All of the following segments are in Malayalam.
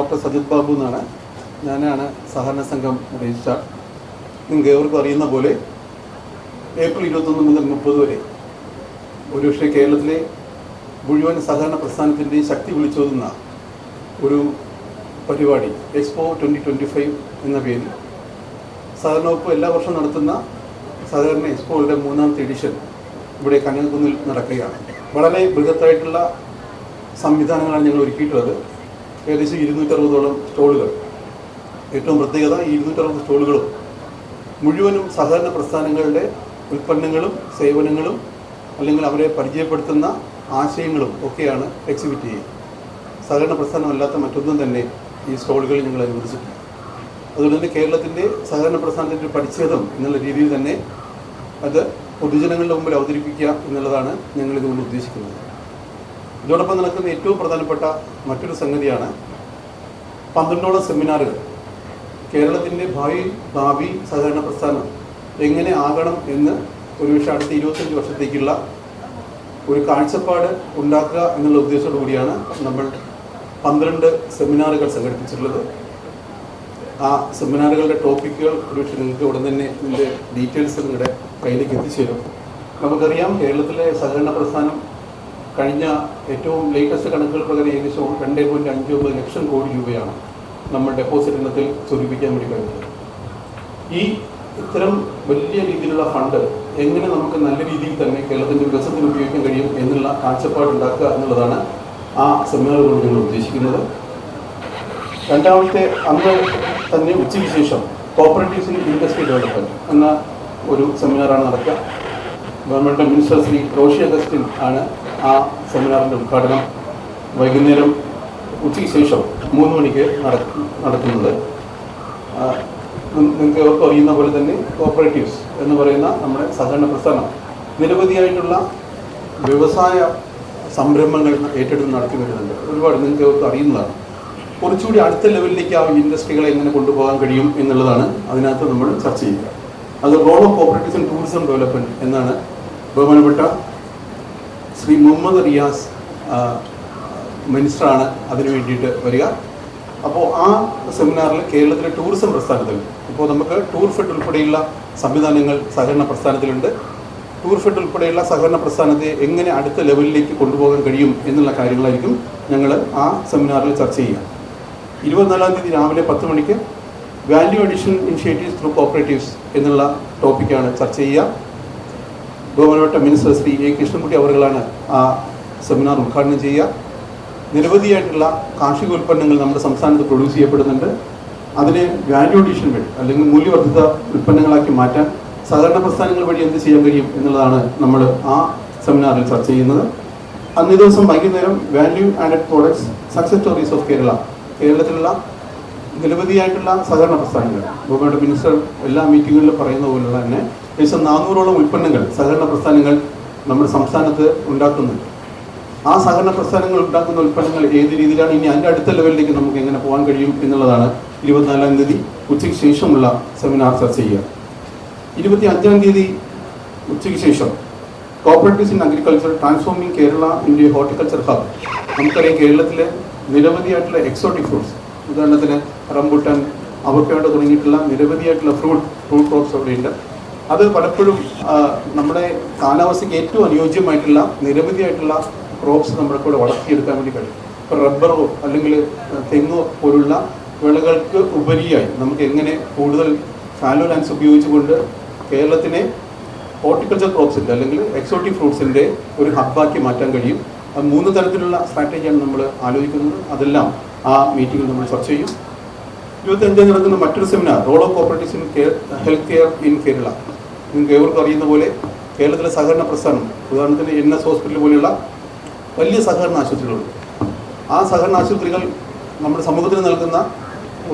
ഡോക്ടർ സജിത് ബാബു എന്നാണ്. ഞാനാണ് സഹകരണ സംഘം രജിസ്ട്രാർ നിങ്ങൾക്ക് ഏവർക്കും അറിയുന്ന പോലെ ഏപ്രിൽ ഇരുപത്തൊന്ന് മുതൽ മുപ്പത് വരെ ഒരുപക്ഷെ കേരളത്തിലെ മുഴുവൻ സഹകരണ പ്രസ്ഥാനത്തിന്റെയും ശക്തി വിളിച്ചോതുന്ന ഒരു പരിപാടി എക്സ്പോ ട്വന്റി ട്വന്റി ഫൈവ് എന്ന പേരിൽ സഹകരണ വകുപ്പ് എല്ലാ വർഷവും നടത്തുന്ന സഹകരണ എക്സ്പോയുടെ മൂന്നാമത്തെ എഡിഷൻ ഇവിടെ കന്യാകുന്നിൽ നടക്കുകയാണ്. വളരെ ബൃഹത്തായിട്ടുള്ള സംവിധാനങ്ങളാണ് ഞങ്ങൾ ഒരുക്കിയിട്ടുള്ളത്. ഏകദേശം ഇരുന്നൂറ്ററുപതോളം സ്റ്റോളുകൾ. ഏറ്റവും പ്രത്യേകത ഈ ഇരുന്നൂറ്ററുപത് സ്റ്റോളുകളും മുഴുവനും സഹകരണ പ്രസ്ഥാനങ്ങളുടെ ഉൽപ്പന്നങ്ങളും സേവനങ്ങളും അല്ലെങ്കിൽ അവരെ പരിചയപ്പെടുത്തുന്ന ആശയങ്ങളും ഒക്കെയാണ് എക്സിബിറ്റ് ചെയ്യുക. സഹകരണ പ്രസ്ഥാനമല്ലാത്ത മറ്റൊന്നും തന്നെ ഈ സ്റ്റോളുകളിൽ ഞങ്ങൾ അനുവദിച്ചിട്ടില്ല. അതുകൊണ്ട് തന്നെ കേരളത്തിന്റെ സഹകരണ പ്രസ്ഥാനത്തിന്റെ പരിച്ഛേദം എന്നുള്ള രീതിയിൽ തന്നെ അത് പൊതുജനങ്ങളുടെ മുമ്പിൽ അവതരിപ്പിക്കുക എന്നുള്ളതാണ് ഞങ്ങൾ ഇതുകൊണ്ട് ഉദ്ദേശിക്കുന്നത്. ഇതോടൊപ്പം നടക്കുന്ന ഏറ്റവും പ്രധാനപ്പെട്ട മറ്റൊരു സംഗതിയാണ് പന്ത്രണ്ടോളം സെമിനാറുകൾ. കേരളത്തിന്റെ ഭാവി ഭാവി സഹകരണ പ്രസ്ഥാനം എങ്ങനെ ആകണം എന്ന് ഒരുപക്ഷെ അടുത്ത ഇരുപത്തഞ്ച് വർഷത്തേക്കുള്ള ഒരു കാഴ്ചപ്പാട് ഉണ്ടാക്കുക എന്നുള്ള ഉദ്ദേശത്തോടു കൂടിയാണ് നമ്മൾ പന്ത്രണ്ട് സെമിനാറുകൾ സംഘടിപ്പിച്ചിട്ടുള്ളത്. ആ സെമിനാറുകളുടെ ടോപ്പിക്കുകൾ ഒരുപക്ഷെ നിങ്ങൾക്ക് ഉടൻ തന്നെ ഇതിന്റെ ഡീറ്റെയിൽസ് നിങ്ങളുടെ കയ്യിലേക്ക് എത്തിച്ചേരും. നമുക്കറിയാം കേരളത്തിലെ സഹകരണ പ്രസ്ഥാനം കഴിഞ്ഞ ഏറ്റവും ലേറ്റസ്റ്റ് കണക്കുകൾ പ്രകാരം ഏകദേശം രണ്ട് പോയിന്റ് അഞ്ച് ഒമ്പത് ലക്ഷം കോടി രൂപയാണ് നമ്മൾ ഡെപ്പോസിറ്റ് ഇനത്തിൽ സ്വരൂപിക്കാൻ വേണ്ടി കഴിഞ്ഞത്. ഈ ഇത്തരം വലിയ രീതിയിലുള്ള ഫണ്ട് എങ്ങനെ നമുക്ക് നല്ല രീതിയിൽ തന്നെ കേരളത്തിന്റെ വികസനത്തിന് ഉപയോഗിക്കാൻ കഴിയും എന്നുള്ള കാഴ്ചപ്പാട് ഉണ്ടാക്കുക എന്നുള്ളതാണ് ആ സെമിനാറുകൊണ്ട് ഞങ്ങൾ ഉദ്ദേശിക്കുന്നത്. രണ്ടാമത്തെ അന്ന് തന്നെ ഉച്ചയ്ക്ക് ശേഷം കോപ്പറേറ്റീവ്സ് ഇൻ ഇൻഡസ്ട്രി ഡെവലപ്മെന്റ് എന്ന ഒരു സെമിനാറാണ് നടക്കുക. ഗവൺമെന്റ് മിനിസ്റ്റർ ശ്രീ റോഷി അഗസ്റ്റിൻ ആണ് ആ സെമിനാറിന്റെ ഉദ്ഘാടനം വൈകുന്നേരം ഉച്ചയ്ക്ക് ശേഷം മൂന്ന് മണിക്ക് നട- നടക്കുന്നത്. നിങ്ങൾക്ക് എവർക്കും അറിയുന്ന പോലെ തന്നെ കോപ്പറേറ്റീവ്സ് എന്ന് പറയുന്ന നമ്മുടെ സഹകരണ പ്രസ്ഥാനം. നിരവധിയായിട്ടുള്ള വ്യവസായ സംരംഭങ്ങൾ ഏറ്റെടുത്ത് നടത്തി വരുന്നുണ്ട്. ഒരുപാട് നിങ്ങൾക്ക് എവർക്കും അറിയുന്നതാണ്. കുറച്ചുകൂടി അടുത്ത ലെവലിലേക്ക് ആ ഇൻഡസ്ട്രികളെ എങ്ങനെ കൊണ്ടുപോകാൻ കഴിയും എന്നുള്ളതാണ് അതിനകത്ത് നമ്മൾ ചർച്ച ചെയ്യുക. അത് role of cooperatives and tourism development എന്നാണ് ബഹുമാനപ്പെട്ട ശ്രീ മുഹമ്മദ് റിയാസ് മിനിസ്റ്ററാണ് അതിന് വേണ്ടിയിട്ട് വരിക. അപ്പോൾ ആ സെമിനാറിൽ കേരളത്തിലെ ടൂറിസം പ്രസ്ഥാനത്തിൽ ഇപ്പോൾ നമുക്ക് ടൂർ ഫെഡ് ഉൾപ്പെടെയുള്ള സംവിധാനങ്ങൾ സഹകരണ പ്രസ്ഥാനത്തിലുണ്ട്. ടൂർ ഫെഡ് ഉൾപ്പെടെയുള്ള സഹകരണ പ്രസ്ഥാനത്തെ എങ്ങനെ അടുത്ത ലെവലിലേക്ക് കൊണ്ടുപോകാൻ കഴിയും എന്നുള്ള കാര്യങ്ങളായിരിക്കും ഞങ്ങൾ ആ സെമിനാറിൽ ചർച്ച ചെയ്യുക. ഇരുപത്തിനാലാം തീയതി രാവിലെ പത്ത് മണിക്ക് value addition initiatives through cooperatives എന്നുള്ള ടോപ്പിക്കാണ് ചർച്ച ചെയ്യുക. ബഹുമാനപ്പെട്ട മിനിസ്റ്റർ ശ്രീ എ കൃഷ്ണൻകുട്ടി അവർകളാണ് ആ സെമിനാർ ഉദ്ഘാടനം ചെയ്യുക. നിരവധിയായിട്ടുള്ള കാർഷിക ഉൽപ്പന്നങ്ങൾ നമ്മുടെ സംസ്ഥാനത്ത് പ്രൊഡ്യൂസ് ചെയ്യപ്പെടുന്നുണ്ട്. അതിനെ വാല്യൂ അഡീഷൻ വഴി അല്ലെങ്കിൽ മൂല്യവർദ്ധിത ഉൽപ്പന്നങ്ങളാക്കി മാറ്റാൻ സഹകരണ പ്രസ്ഥാനങ്ങൾ വഴി എന്ത് ചെയ്യാൻ കഴിയും എന്നുള്ളതാണ് നമ്മൾ ആ സെമിനാറിൽ ചർച്ച ചെയ്യുന്നത്. അന്നേ ദിവസം വൈകുന്നേരം value added products success stories of Kerala കേരളത്തിലുള്ള നിരവധിയായിട്ടുള്ള സഹകരണ പ്രസ്ഥാനങ്ങൾ. ബഹുമാനപ്പെട്ട മിനിസ്റ്റർ എല്ലാ മീറ്റിങ്ങുകളിലും പറയുന്ന പോലെ തന്നെ ഏകദേശം നാനൂറോളം ഉൽപ്പന്നങ്ങൾ സഹകരണ പ്രസ്ഥാനങ്ങൾ നമ്മുടെ സംസ്ഥാനത്ത് ഉണ്ടാക്കുന്നുണ്ട്. ആ സഹകരണ പ്രസ്ഥാനങ്ങൾ ഉണ്ടാക്കുന്ന ഉൽപ്പന്നങ്ങൾ ഏത് രീതിയിലാണ്? ഇനി അതിന്റെ അടുത്ത ലെവലിലേക്ക് നമുക്ക് എങ്ങനെ പോകാൻ കഴിയും എന്നുള്ളതാണ് ഇരുപത്തിനാലാം തീയതി ഉച്ചയ്ക്ക് ശേഷമുള്ള സെമിനാർ ചർച്ച ചെയ്യുക. ഇരുപത്തി അഞ്ചാം തീയതി ഉച്ചയ്ക്ക് ശേഷം cooperatives in agriculture transforming Kerala India horticulture hub. നമുക്കറിയാം കേരളത്തിലെ നിരവധിയായിട്ടുള്ള എക്സോട്ടിക് ഫ്രൂട്ട്സ് ഉദാഹരണത്തിന് റംബുട്ടാൻ അവർക്കായിട്ട് തുടങ്ങിയിട്ടുള്ള നിരവധിയായിട്ടുള്ള ഫ്രൂട്ട് ഫ്രൂട്ട് ക്രോപ്സ് അവിടെയുണ്ട്. അത് പലപ്പോഴും നമ്മുടെ കാലാവസ്ഥയ്ക്ക് ഏറ്റവും അനുയോജ്യമായിട്ടുള്ള നിരവധിയായിട്ടുള്ള ക്രോപ്സ് നമ്മുടെ കൂടെ വളർത്തിയെടുക്കാൻ വേണ്ടി കഴിയും. ഇപ്പോൾ റബ്ബറോ അല്ലെങ്കിൽ തെങ്ങോ പോലുള്ള വിളകൾക്ക് ഉപരിയായി നമുക്ക് എങ്ങനെ കൂടുതൽ ഫാലോ ലാൻഡ്സ് ഉപയോഗിച്ചുകൊണ്ട് കേരളത്തിനെ ഹോർട്ടിക്കൾച്ചർ ക്രോപ്സിന്റെ അല്ലെങ്കിൽ എക്സോട്ടിക് ഫ്രൂട്ട്സിന്റെ ഒരു ഹബ്ബാക്കി മാറ്റാൻ കഴിയും. മൂന്ന് തരത്തിലുള്ള സ്ട്രാറ്റജിയാണ് നമ്മൾ ആലോചിക്കുന്നത്. അതെല്ലാം ആ മീറ്റിംഗിൽ നമ്മൾ ചർച്ച ചെയ്യും. ഇരുപത്തഞ്ചാം നടക്കുന്ന മറ്റൊരു seminar role of cooperatives in health care in Kerala നിങ്ങൾക്ക് ഏവർക്കും അറിയുന്ന പോലെ കേരളത്തിലെ സഹകരണ പ്രസ്ഥാനം ഉദാഹരണത്തിന് എൻ എസ് ഹോസ്പിറ്റൽ പോലെയുള്ള വലിയ സഹകരണ ആശുപത്രികളുണ്ട്. ആ സഹകരണ ആശുപത്രികൾ നമ്മുടെ സമൂഹത്തിന് നൽകുന്ന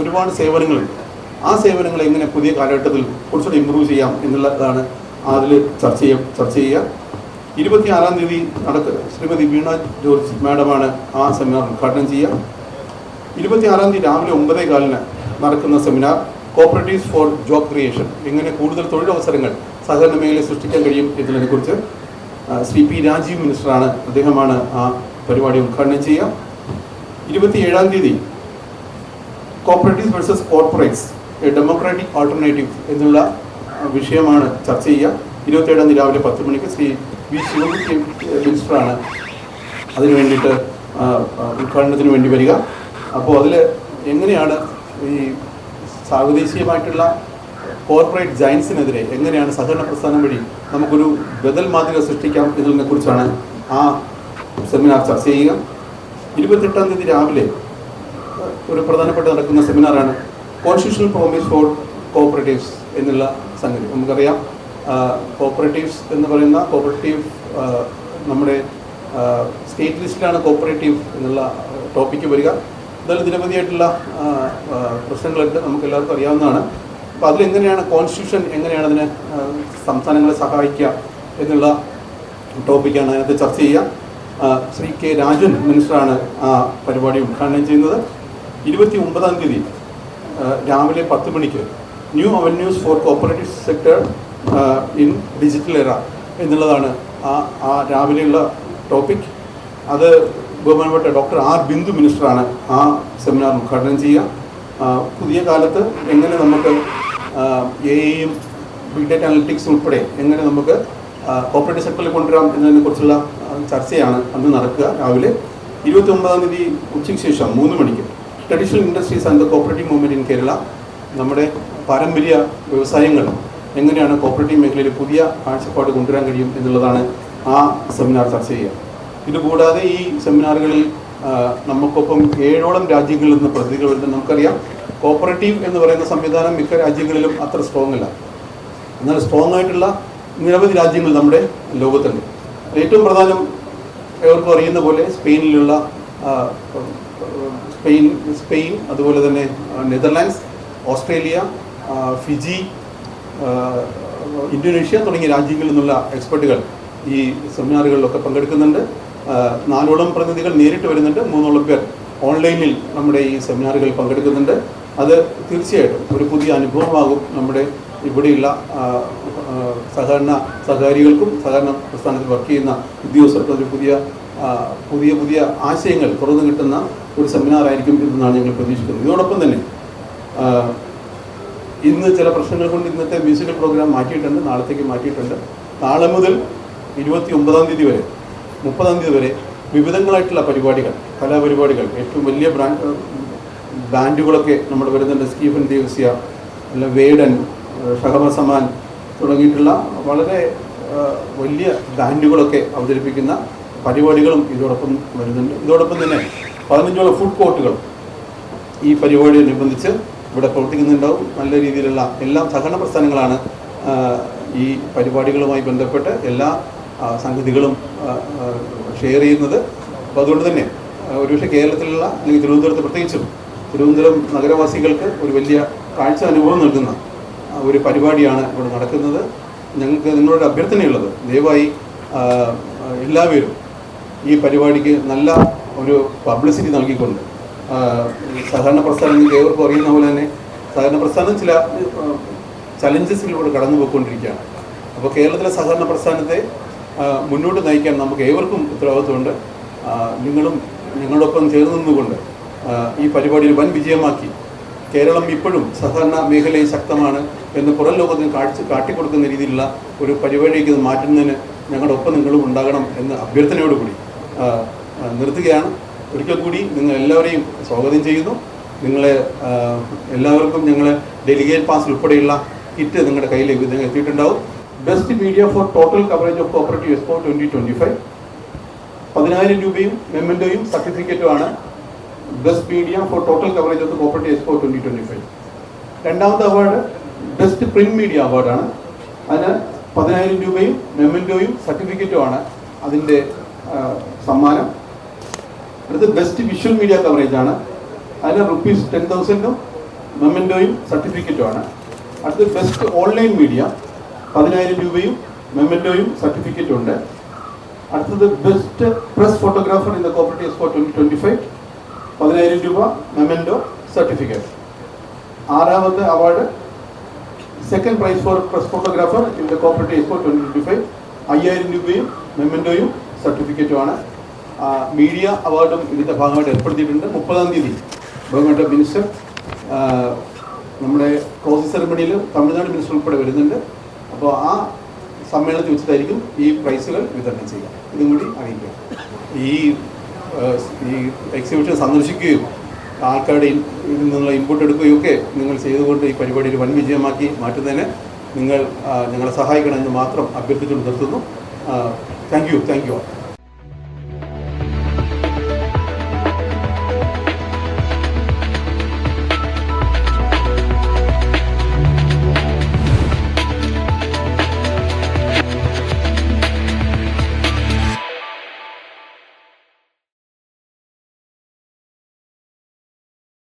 ഒരുപാട് സേവനങ്ങളുണ്ട്. ആ സേവനങ്ങൾ എങ്ങനെ പുതിയ കാലഘട്ടത്തിൽ കുറച്ചുകൂടി ഇമ്പ്രൂവ് ചെയ്യാം എന്നുള്ളതാണ് അതിൽ ചർച്ച ചെയ്യ ചർച്ച ചെയ്യുക. ഇരുപത്തിയാറാം തീയതി നടക്ക ശ്രീമതി വീണ ജോർജ് മാഡമാണ് ആ സെമിനാർ ഉദ്ഘാടനം ചെയ്യുക. ഇരുപത്തിയാറാം തീയതി രാവിലെ ഒമ്പതേ കാലിന് നടക്കുന്ന seminar cooperatives for job creation എങ്ങനെ കൂടുതൽ തൊഴിലവസരങ്ങൾ സഹകരണ മേഖലയിൽ സൃഷ്ടിക്കാൻ കഴിയും എന്നതിനെക്കുറിച്ച് ശ്രീ പി രാജീവ് മിനിസ്റ്ററാണ് അദ്ദേഹമാണ് ആ പരിപാടി ഉദ്ഘാടനം ചെയ്യുക. ഇരുപത്തിയേഴാം തീയതി cooperatives versus corporates a democratic alternative എന്നുള്ള വിഷയമാണ് ചർച്ച ചെയ്യുക. ഇരുപത്തേഴാം തീയതി രാവിലെ പത്ത് മണിക്ക് ശ്രീ വി ശിവകുട്ടി മിനിസ്റ്ററാണ് അതിനു വേണ്ടിയിട്ട് ഉദ്ഘാടനത്തിന് വേണ്ടി വരിക. അപ്പോൾ അതിൽ എങ്ങനെയാണ് ഈ സാവദേശീയമായിട്ടുള്ള കോർപ്പറേറ്റ് ജയൻസിനെതിരെ എങ്ങനെയാണ് സഹകരണ പ്രസ്ഥാനം വഴി നമുക്കൊരു ബദൽ മാതൃക സൃഷ്ടിക്കാം എന്നതിനെ കുറിച്ചാണ് ആ സെമിനാർ ചർച്ച ചെയ്യുക. ഇരുപത്തെട്ടാം തീയതി രാവിലെ ഒരു പ്രധാനപ്പെട്ട നടക്കുന്ന സെമിനാറാണ് കോൺസ്റ്റിറ്റ്യൂഷണൽ പ്രോമിസ് ഫോർ കോപ്പറേറ്റീവ്സ് എന്നുള്ള സംഗതി. നമുക്കറിയാം കോപ്പറേറ്റീവ്സ് എന്ന് പറയുന്ന കോപ്പറേറ്റീവ് നമ്മുടെ സ്റ്റേറ്റ് ലിസ്റ്റിലാണ് കോപ്പറേറ്റീവ് എന്നുള്ള ടോപ്പിക്ക് വരിക. എന്നാലും നിരവധിയായിട്ടുള്ള പ്രശ്നങ്ങളുണ്ട്. നമുക്ക് എല്ലാവർക്കും അറിയാവുന്നതാണ്. അപ്പോൾ അതിലെങ്ങനെയാണ് കോൺസ്റ്റിറ്റ്യൂഷൻ എങ്ങനെയാണ് അതിനെ സംസ്ഥാനങ്ങളെ സഹായിക്കുക എന്നുള്ള ടോപ്പിക്കാണ് അതിനകത്ത് ചർച്ച ചെയ്യുക. ശ്രീ കെ രാജൻ മിനിസ്റ്ററാണ് ആ പരിപാടി ഉദ്ഘാടനം ചെയ്യുന്നത്. ഇരുപത്തി ഒമ്പതാം തീയതി രാവിലെ പത്ത് മണിക്ക് new avenues for cooperative sector in digital era എന്നുള്ളതാണ് ആ ആ രാവിലെയുള്ള ടോപ്പിക് അത് ബഹുമാനപ്പെട്ട ഡോക്ടർ ആർ ബിന്ദു മിനിസ്റ്ററാണ് ആ സെമിനാർ ഉദ്ഘാടനം ചെയ്യുക. പുതിയ കാലത്ത് എങ്ങനെ നമുക്ക് എ ഐയും ബിഗ് ഡേറ്റ അനലിറ്റിക്സ് ഉൾപ്പെടെ എങ്ങനെ നമുക്ക് കോപ്പറേറ്റീവ് സെക്ടറിൽ കൊണ്ടുവരാം എന്നതിനെ കുറിച്ചുള്ള ചർച്ചയാണ് അന്ന് നടക്കുക രാവിലെ. ഇരുപത്തി ഒമ്പതാം തീയതി ഉച്ചയ്ക്ക് ശേഷം മൂന്ന് മണിക്ക്. Traditional industries and the cooperative movement in Kerala നമ്മുടെ പാരമ്പര്യ വ്യവസായങ്ങൾ എങ്ങനെയാണ് കോപ്പറേറ്റീവ് മേഖലയിൽ പുതിയ കാഴ്ചപ്പാട് കൊണ്ടുവരാൻ കഴിയും എന്നുള്ളതാണ് ആ സെമിനാർ ചർച്ച ചെയ്യുക. ഇതുകൂടാതെ ഈ സെമിനാറുകളിൽ നമുക്കൊപ്പം ഏഴോളം രാജ്യങ്ങളിൽ നിന്ന് പ്രതിനിധികൾ വരുന്നത് നമുക്കറിയാം കോപ്പറേറ്റീവ് എന്ന് പറയുന്ന സംവിധാനം മിക്ക രാജ്യങ്ങളിലും അത്ര സ്ട്രോങ് അല്ല. എന്നാൽ സ്ട്രോങ് ആയിട്ടുള്ള നിരവധി രാജ്യങ്ങൾ നമ്മുടെ ലോകത്തുണ്ട്. ഏറ്റവും പ്രധാനം ഏവർക്കും അറിയുന്ന പോലെ സ്പെയിനിലുള്ള സ്പെയിൻ സ്പെയിൻ അതുപോലെ തന്നെ നെതർലാൻഡ്സ് ഓസ്ട്രേലിയ ഫിജി ഇന്തോനേഷ്യ തുടങ്ങിയ രാജ്യങ്ങളിൽ നിന്നുള്ള എക്സ്പെർട്ടുകൾ ഈ സെമിനാറുകളിലൊക്കെ പങ്കെടുക്കുന്നുണ്ട്. നാലോളം പ്രതിനിധികൾ നേരിട്ട് വരുന്നുണ്ട്. മൂന്നോളം പേർ ഓൺലൈനിൽ നമ്മുടെ ഈ സെമിനാറുകളിൽ പങ്കെടുക്കുന്നുണ്ട്. അത് തീർച്ചയായിട്ടും ഒരു പുതിയ അനുഭവമാകും നമ്മുടെ ഇവിടെയുള്ള സഹകരണ സഹകാരികൾക്കും സഹകരണ പ്രസ്ഥാനത്തിൽ വർക്ക് ചെയ്യുന്ന ഉദ്യോഗസ്ഥർക്കും ഒരു പുതിയ പുതിയ പുതിയ ആശയങ്ങൾ തുറന്നു കിട്ടുന്ന ഒരു സെമിനാറായിരിക്കും എന്നാണ് ഞങ്ങൾ പ്രതീക്ഷിക്കുന്നത്. ഇതോടൊപ്പം തന്നെ ഇന്ന് ചില പ്രശ്നങ്ങൾ കൊണ്ട് ഇന്നത്തെ മ്യൂസിക്കൽ പ്രോഗ്രാം മാറ്റിയിട്ടുണ്ട് നാളത്തേക്ക് മാറ്റിയിട്ടുണ്ട്. നാളെ മുതൽ ഇരുപത്തി ഒമ്പതാം തീയതി വരെ മുപ്പതാം തീയതി വരെ വിവിധങ്ങളായിട്ടുള്ള പരിപാടികൾ കലാപരിപാടികൾ ഏറ്റവും വലിയ ബ്രാൻഡ് ബാൻഡുകളൊക്കെ നമ്മുടെ വരുന്നുണ്ട്. സ്റ്റീഫൻ ദേവസ്യ അല്ല വേഡൻ ഷഹബ സമാൻ തുടങ്ങിയിട്ടുള്ള വളരെ വലിയ ബാൻഡുകളൊക്കെ അവതരിപ്പിക്കുന്ന പരിപാടികളും ഇതോടൊപ്പം വരുന്നുണ്ട്. ഇതോടൊപ്പം തന്നെ പതിനഞ്ചോളം ഫുഡ് കോർട്ടുകൾ ഈ പരിപാടിയോടനുബന്ധിച്ച് ഇവിടെ പ്രവർത്തിക്കുന്നുണ്ടാവും. നല്ല രീതിയിലുള്ള എല്ലാ സഹകരണ പ്രസ്ഥാനങ്ങളാണ് ഈ പരിപാടികളുമായി ബന്ധപ്പെട്ട് എല്ലാ സംഗതികളും ഷെയർ ചെയ്യുന്നത്. അപ്പോൾ അതുകൊണ്ട് തന്നെ ഒരുപക്ഷെ കേരളത്തിലുള്ള അല്ലെങ്കിൽ തിരുവനന്തപുരത്ത് പ്രത്യേകിച്ചും തിരുവനന്തപുരം നഗരവാസികൾക്ക് ഒരു വലിയ കാഴ്ച അനുഭവം നൽകുന്ന ഒരു പരിപാടിയാണ് ഇവിടെ നടക്കുന്നത്. ഞങ്ങൾക്ക് നിങ്ങളുടെ അഭ്യർത്ഥനയുള്ളത് ദയവായി എല്ലാവരും ഈ പരിപാടിക്ക് നല്ല ഒരു പബ്ലിസിറ്റി നൽകിക്കൊണ്ട് സഹകരണ പ്രസ്ഥാനം ഏവർക്കും അറിയുന്ന പോലെ തന്നെ സഹകരണ പ്രസ്ഥാനം ചില ചലഞ്ചസിലൂടെ കടന്നു പോയിക്കൊണ്ടിരിക്കുകയാണ് അപ്പോൾ കേരളത്തിലെ സഹകരണ പ്രസ്ഥാനത്തെ മുന്നോട്ട് നയിക്കാൻ നമുക്ക് ഏവർക്കും ഉത്തരവാദിത്വമുണ്ട്. നിങ്ങളും നിങ്ങളോടൊപ്പം ചേർന്ന് നിന്നുകൊണ്ട് ഈ പരിപാടിയിൽ വൻ വിജയമാക്കി. കേരളം ഇപ്പോഴും സഹകരണ മേഖലയിൽ ശക്തമാണ് എന്ന് പുറം ലോകത്തിന് കാഴ്ച കാട്ടിക്കൊടുക്കുന്ന രീതിയിലുള്ള ഒരു പരിപാടിയിലേക്ക് ഇത് മാറ്റുന്നതിന് ഞങ്ങളുടെ ഒപ്പം നിങ്ങളും ഉണ്ടാകണം എന്ന അഭ്യർത്ഥനയോടുകൂടി നിർത്തുകയാണ്. ഒരിക്കൽ കൂടി നിങ്ങൾ എല്ലാവരെയും സ്വാഗതം ചെയ്യുന്നു. നിങ്ങളെ എല്ലാവർക്കും ഞങ്ങൾ ഡെലിഗേറ്റ് പാസ് ഉൾപ്പെടെയുള്ള കിറ്റ് നിങ്ങളുടെ ഇത് എത്തിയിട്ടുണ്ടാവും. Best media for total coverage of cooperative expo twenty twenty five പതിനായിരം രൂപയും മെമ്മന്റോയും സർട്ടിഫിക്കറ്റുമാണ് best media for total coverage of cooperative expo twenty twenty five രണ്ടാമത്തെ അവാർഡ് ബെസ്റ്റ് പ്രിന്റ് മീഡിയ അവാർഡാണ് അതിന് പതിനായിരം രൂപയും മെമ്മന്റോയും സർട്ടിഫിക്കറ്റുമാണ് അതിന്റെ സമ്മാനം. അടുത്ത് ബെസ്റ്റ് വിഷ്വൽ മീഡിയ കവറേജ് ആണ്. അതിന് റുപ്പീസ് ടെൻ തൗസൻഡും മെമ്മന്റോയും സർട്ടിഫിക്കറ്റുമാണ് അടുത്ത് ബെസ്റ്റ് ഓൺലൈൻ മീഡിയ പതിനായിരം രൂപയും മെമ്മന്റോയും സർട്ടിഫിക്കറ്റും ഉണ്ട്. അടുത്തത് best press photographer in the cooperative expo twenty twenty five പതിനായിരം രൂപ മെമ്മന്റോ സർട്ടിഫിക്കറ്റ് ആറാമത്തെ award second prize for press photographer in the cooperative expo twenty twenty five അയ്യായിരം രൂപയും മെമ്മന്റോയും സർട്ടിഫിക്കറ്റുമാണ് മീഡിയ അവാർഡും ഇതിന്റെ ഭാഗമായിട്ട് ഏർപ്പെടുത്തിയിട്ടുണ്ട്. മുപ്പതാം തീയതി ബഹുമാനപ്പെട്ട മിനിസ്റ്റർ നമ്മുടെ ക്ലോസിംഗ് സെറമണിയിൽ തമിഴ്നാട് മിനിസ്റ്റർ ഉൾപ്പെടെ വരുന്നുണ്ട്. അപ്പോൾ ആ സമ്മേളനത്തിൽ വെച്ചിട്ടായിരിക്കും ഈ പ്രൈസുകൾ വിതരണം ചെയ്യുക. ഇതും കൂടി അറിയിക്കുക. ഈ ഈ എക്സിബിഷൻ സന്ദർശിക്കുകയും ആൾക്കാരുടെ ഇതിൽ നിന്നുള്ള ഇൻപുട്ട് എടുക്കുകയും ഒക്കെ നിങ്ങൾ ചെയ്തുകൊണ്ട് ഈ പരിപാടി ഒരു വൻ വിജയമാക്കി മാറ്റുന്നതിന് നിങ്ങൾ ഞങ്ങളെ സഹായിക്കണമെന്ന് മാത്രം അഭ്യർത്ഥിച്ചുകൊണ്ട് നിർത്തുന്നു. Thank you thank you